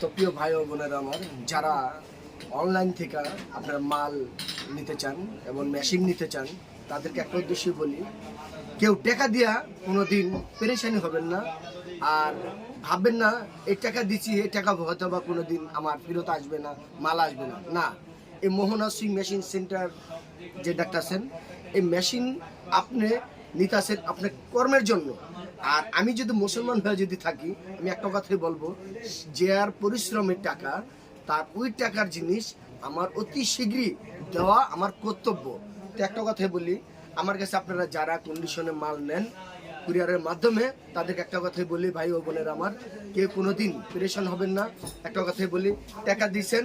তো প্রিয় ভাই ও বোনেরা আমার, যারা অনলাইন থেকে আপনার মাল নিতে চান এবং মেশিন নিতে চান, তাদেরকে একটা উদ্দেশ্যই বলি, কেউ টাকা দিয়া কোনো দিন পেরেশানি হবেন না আর ভাববেন না, এই টাকা দিচ্ছি এই টাকা হয়তো বা কোনো দিন আমার ফেরত আসবে না, মাল আসবে না। না, এই মোহনা সিং মেশিন সেন্টার যে ডাক্তার সেন এই মেশিন আপনি নিতেছেন আপনার কর্মের জন্য। আর আমি যদি মুসলমান হয়ে যদি থাকি, আমি একটা কথাই বলব, যে আর পরিশ্রমের টাকা, তার ওই টাকার জিনিস আমার অতি শীঘ্রই দেওয়া আমার কর্তব্য। তো একটা কথাই বলি, আমার কাছে আপনারা যারা কন্ডিশনে মাল নেন কুরিয়ারের মাধ্যমে, তাদেরকে একটা কথাই বলি, ভাই ও বোনের আমার, কেউ কোনো দিন পেরেশান হবেন না। একটা কথাই বলি, টাকা দিছেন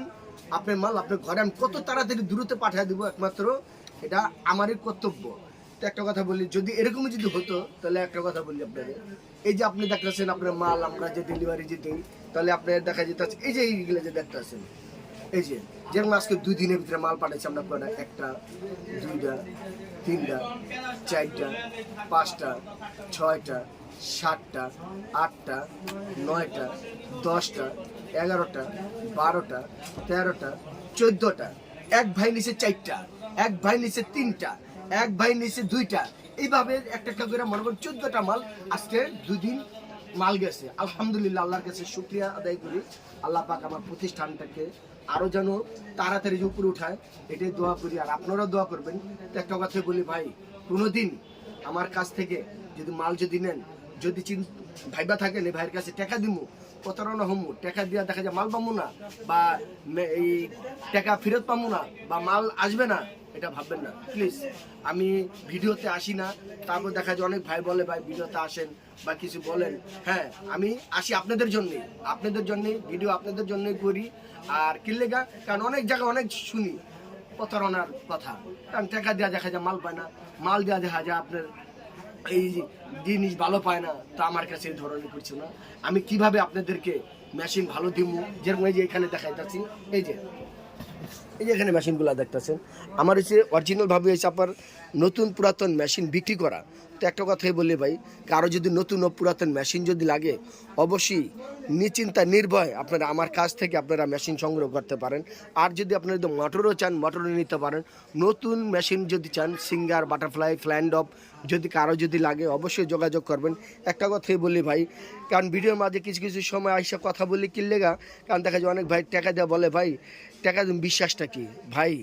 আপনার মাল আপনার ঘরে আমি কত তাড়াতাড়ি দূরতে পাঠিয়ে দেবো একমাত্র, এটা আমারই কর্তব্য। তো একটা কথা বলি, যদি এরকমই যদি হতো, তাহলে একটা কথা বলি আপনাদের। এই যে আপনি দেখতেছেন আপনার মাল, আমরা যে ডেলিভারি যে দিই, তাহলে আপনার দেখা যেতে এই যে এইগুলো যে দেখতেছেন, এই যে যেরকম আজকে দুই দিনের ভিতরে মাল পাঠাচ্ছি আমরা কয়টা একটা, দুইটা, তিনটা, চারটা, পাঁচটা, ছয়টা, সাতটা, আটটা, নয়টা, দশটা, এগারোটা, বারোটা, তেরোটা, চোদ্দোটা, এক ভাই নিচে চারটা, এক ভাই নিচে তিনটা এক ভাই নিচে দুইটা। এইভাবে একটা একটা করে মনে করেন চোদ্দটা মাল আজকে দুদিন মাল গেছে। আলহামদুলিল্লাহ, আল্লাহর কাছে শুক্রিয়া আদায় করি। আল্লাহ পাক আমার প্রতিষ্ঠানটাকে আরও যেন তাড়াতাড়ি উপরে উঠায়, এটাই দোয়া করি। আর আপনারাও দোয়া করবেন। তো একটা কথা বলি ভাই কোনো দিন আমার কাছ থেকে যদি মাল যদি নেন, যদি চিন ভাইবা থাকেন এই ভাইয়ের কাছে টাকা দিমু, প্রতারণা হমু, টাকা দিয়া দেখা যায় মাল পামু না, বা এই টাকা ফেরত পামু না, বা মাল আসবে না এটা ভাববেন না। প্লিজ আমি ভিডিওতে আসি না। তারপর দেখা যায় অনেক ভাই বলে, ভাই, ভিডিওতে আসেন বা কিছু বলেন। হ্যাঁ আমি আসি আপনাদের জন্যে আপনাদের জন্যে ভিডিও আপনাদের জন্যই করি। আর কিল্লেগা কারণ অনেক জায়গায় অনেক শুনি প্রতারণার কথা। কারণ টাকা দেওয়া দেখা যায়, মাল পায় না। মাল দেওয়া দেখা যায় আপনার এই জিনিস ভালো পায় না, তা আমার কাছে এই ধরনের করছে না। আমি কীভাবে আপনাদেরকে মেশিন ভালো দিব যেরকম এই যে এখানে দেখা যাচ্ছি এই যে। এই যে এখানে মেশিনগুলো দেখতেছেন, আমার হচ্ছে অরিজিনাল ভাবে হচ্ছে আপনার নতুন পুরাতন মেশিন বিক্রি করা। তো একটা কথাই বলি ভাই, কারও যদি নতুন ও পুরাতন মেশিন যদি লাগে, অবশ্যই নিশ্চিন্তা, নির্ভয় আপনারা আমার কাছ থেকে আপনারা মেশিন সংগ্রহ করতে পারেন। আর যদি আপনারা যদি মোটরও চান মোটরও নিতে পারেন। নতুন মেশিন যদি চান সিঙ্গার বাটারফ্লাই ফ্ল্যান্ড অফ যদি কারও যদি লাগে, অবশ্যই যোগাযোগ করবেন। একটা কথাই বলি ভাই, কারণ ভিডিওর মাঝে কিছু কিছু সময় আইসা কথা বলি কিনলেগা কারণ দেখা যায় অনেক ভাই টাকা দেওয়া বলে, ভাই, টাকা বিশ্বাসটা কি? ভাই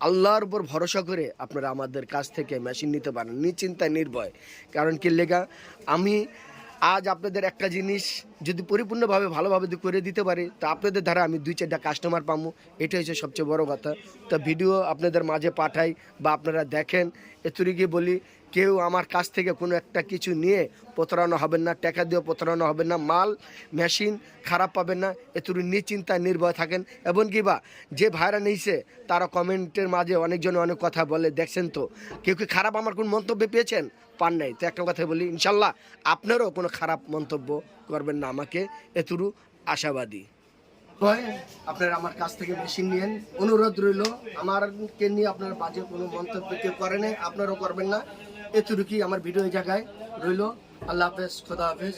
আল্লাহর উপর ভরসা করে আপনারা আমাদের কাছ থেকে মেশিন নিতে পারেন। নিশ্চিন্তায়, নির্ভয়। কারণ কি লেগা? আমি আজ আপনাদের একটা জিনিস যদি পরিপূর্ণভাবে, ভালোভাবে করে দিতে পারি, তা আপনাদের দ্বারা আমি দুই চারটা কাস্টমার পাবো এটা হচ্ছে সবচেয়ে বড় কথা। তো ভিডিও আপনাদের মাঝে পাঠাই বা আপনারা দেখেন। এতুরি গিয়ে বলি কেউ আমার কাছ থেকে কোনো একটা কিছু নিয়ে প্রতারণা হবেন না, টাকা দিয়েও প্রতারণা হবেন না, মাল, মেশিন খারাপ পাবেন না এতুরি নিশ্চিন্তায় নির্ভয় থাকেন। এবং কি বা যে ভাইরা নিয়েছে, তারা কমেন্টের মাঝে অনেকজন অনেক কথা বলে, দেখছেন তো। কেউ কি খারাপ আমার কোন মন্তব্য পেয়েছেন? পান নাই। তো একটা কথা বলি, ইনশাল্লাহ আপনারও কোনো খারাপ মন্তব্য করবেন না আমাকে। এতুরু আশাবাদী। আপনারা আমার কাছ থেকে মেশিন নিয়েন। অনুরোধ রইল, আমারকে নিয়ে আপনার বাজে কোনো মন্তব্য কেউ করেন আপনারও করবেন না। এতটুকুই আমার ভিডিও জায়গায় রইল। আল্লাহ হাফেজ খোদা হাফেজ।